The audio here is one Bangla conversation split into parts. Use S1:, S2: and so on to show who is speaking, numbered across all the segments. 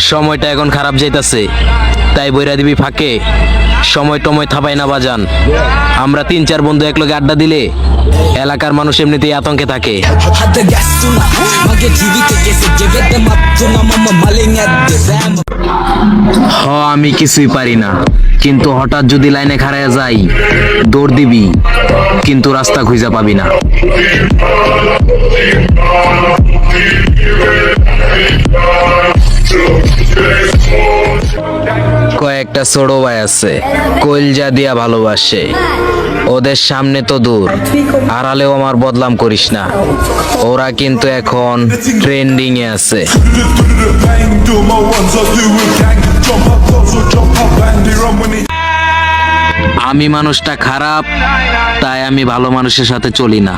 S1: সময়টা এখন খারাপ যাইতাছে। তাই বইরা দিবি ফাঁকে। সময় টময় থাপাই না বাজান। আমরা তিন চার বন্ধু একলগে আড্ডা দিলে এলাকার মানুষ এমনিতেই আতঙ্কে থাকে। হ আমি কিছুই পারি না। কিন্তু হঠাৎ যদি লাইনে খাড়ায় যাই দৌড় দিবি কিন্তু রাস্তা খুঁজে পাবি না। কয়েকটা ছোট ভাই আছে কইলজা দিয়া ভালোবাসে। ওদের সামনে তো দূর, আড়ালেও আমার বদলাম করিস না। ওরা কিন্তু এখন ট্রেন্ডিং এ আছে। আমি মানুষটা খারাপ, তাই আমি ভালো মানুষের সাথে চলি না।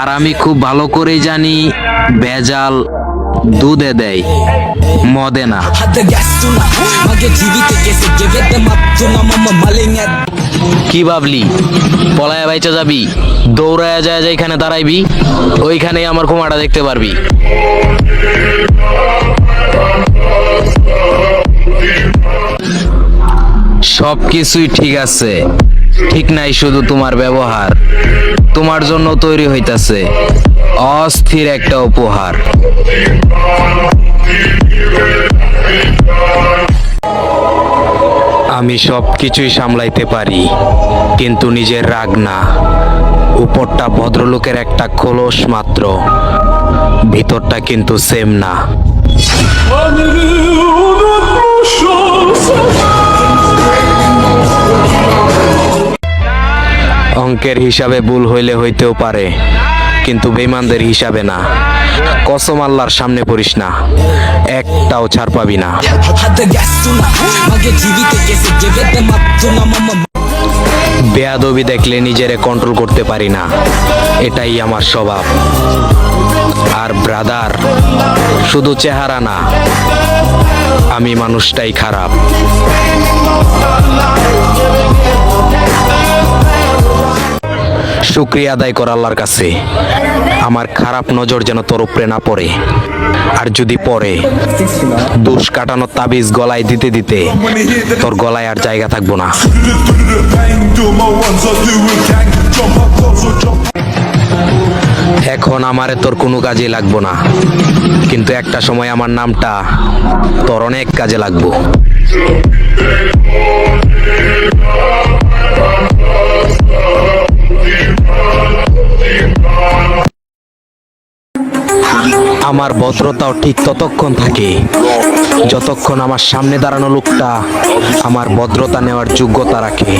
S1: আর আমি খুব ভালো করেই জানি, ভেজাল দুধে দেয়, মদে না। কি ভাবলি? পলায়া বাইচা যাবি? দৌড়ায়া যায় যেখানে দাঁড়াইবি, ওইখানেই আমার কুমাটা দেখতে পারবি। সব কিছুই ঠিক আছে। ঠিক নাই শুধু তোমার ব্যবহার। তোমার জন্য তৈরি হইতাছে অস্থির একটা উপহার। আমি সব কিছুই সামলাইতে পারি, কিন্তু নিজের রাগ না। উপরটা ভদ্রলোকের একটা খোলস মাত্র, ভিতরটা কিন্তু সেম না। অঙ্কের হিসাবে ভুল হইলে হইতেও পারে, কিন্তু বেমানদের হিসাবে না। কসম আল্লাহর সামনে পড়িস না, একটাও ছাড় পাবি না। বেয়াদবি দেখলে নিজেরে কন্ট্রোল করতে পারি না, এটাই আমার স্বভাব। আর ব্রাদার শুধু চেহারা না, আমি মানুষটাই খারাপ। শুক্রিয়া আদায় কর আল্লাহর কাছে। আমার খারাপ নজর যেন তোর উপরে না পড়ে। আর যদি পড়ে, দুষ কাটানোর তাবিজ গলায় দিতে দিতে তোর গলায় আর জায়গা থাকব না। এখন আমারে তোর কোনো কাজে লাগবো না। কিন্তু একটা সময় আমার নামটা তোর অনেক কাজে লাগবো। আমার ভদ্রতাও ঠিক ততক্ষণ থাকে। যতক্ষণ আমার সামনে দাঁড়ানো লোকটা আমার ভদ্রতা নেওয়ার যোগ্যতা রাখে।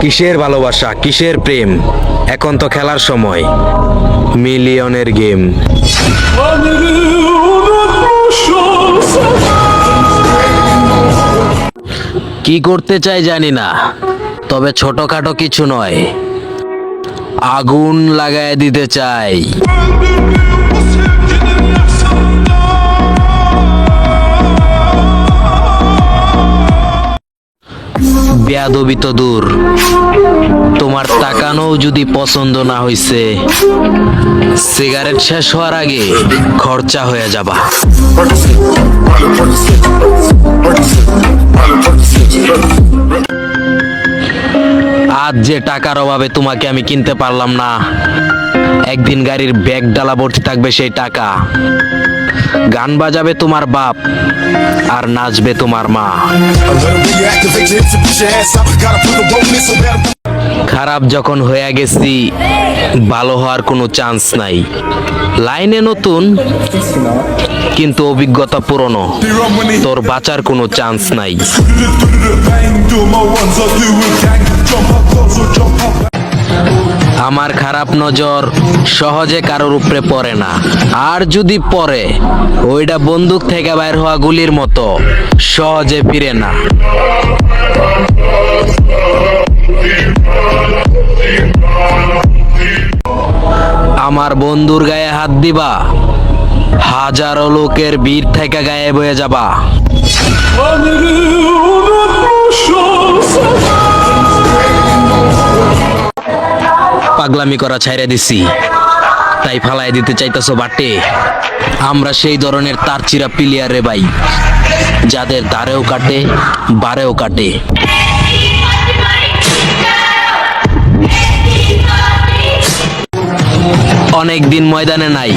S1: কিসের ভালোবাসা, কিসের প্রেম? এখন তো খেলার সময়। মিলিয়নের গেম। কি করতে চাই জানি না। তবে ছোটখাটো কিছু নয়। আগুন লাগায় দিতে চাই। বেয়াদবি তো দূর। তোমার তাকানো যদি পছন্দ না হইছে, সিগারেট শেষ হওয়ার আগে খরচা হয়ে যাবা। আজ যে টাকার অভাবে তোমাকে আমি কিনতে পারলাম না। একদিন গাড়ির ব্যাগ ডালা ভর্তি থাকবে সেই টাকা। গান বাজাবে তোমার বাপ আর নাচবে তোমার মা. খারাপ যখন হয়ে গেছি, ভালো হওয়ার কোনো চান্স নাই। লাইনে নতুন, কিন্তু অভিজ্ঞতা পুরনো। তোর বাঁচার কোনো চান্স নাই। আমার খারাপ নজর সহজে কারোর উপরে পড়ে না। আর যদি পড়ে ওইটা বন্দুক থেকে বাইর হওয়া গুলির মতো সহজে ফিরে না। আমার বন্ধুর গায়ে হাত দিবা, হাজারো লোকের বীর থেকে গায়ে বয়ে যাবা। পাগলামি করা ছাইরা দিছি। তাই ফালাই দিতে চাইতেছো বাটে। আমরা সেই ধরনের তার চিরা প্লেয়ার রে ভাই, যাদের দারেও কাটে, বারেও কাটে। অনেক দিন ময়দানে নাই,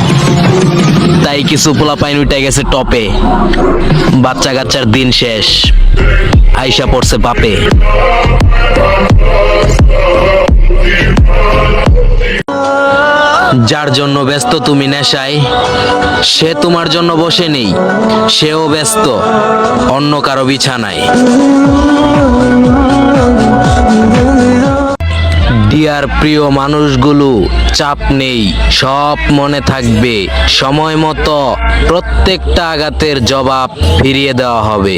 S1: তাই কিছু পোলা পাইন উঠে গেছে টপে। বাচ্চা কাচ্চার দিন শেষ, আইসা পড়ছে বাপে। ব্যস্ত তুমি নেশায়। সে তোমার জন্য বসে নেই, সেও ব্যস্ত, অন্য কারও বিছানায়। ডিয়ার প্রিয় মানুষগুলো, চাপ নেই, সব মনে থাকবে, সময় মতো প্রত্যেকটা আঘাতের জবাব ফিরিয়ে দেওয়া হবে।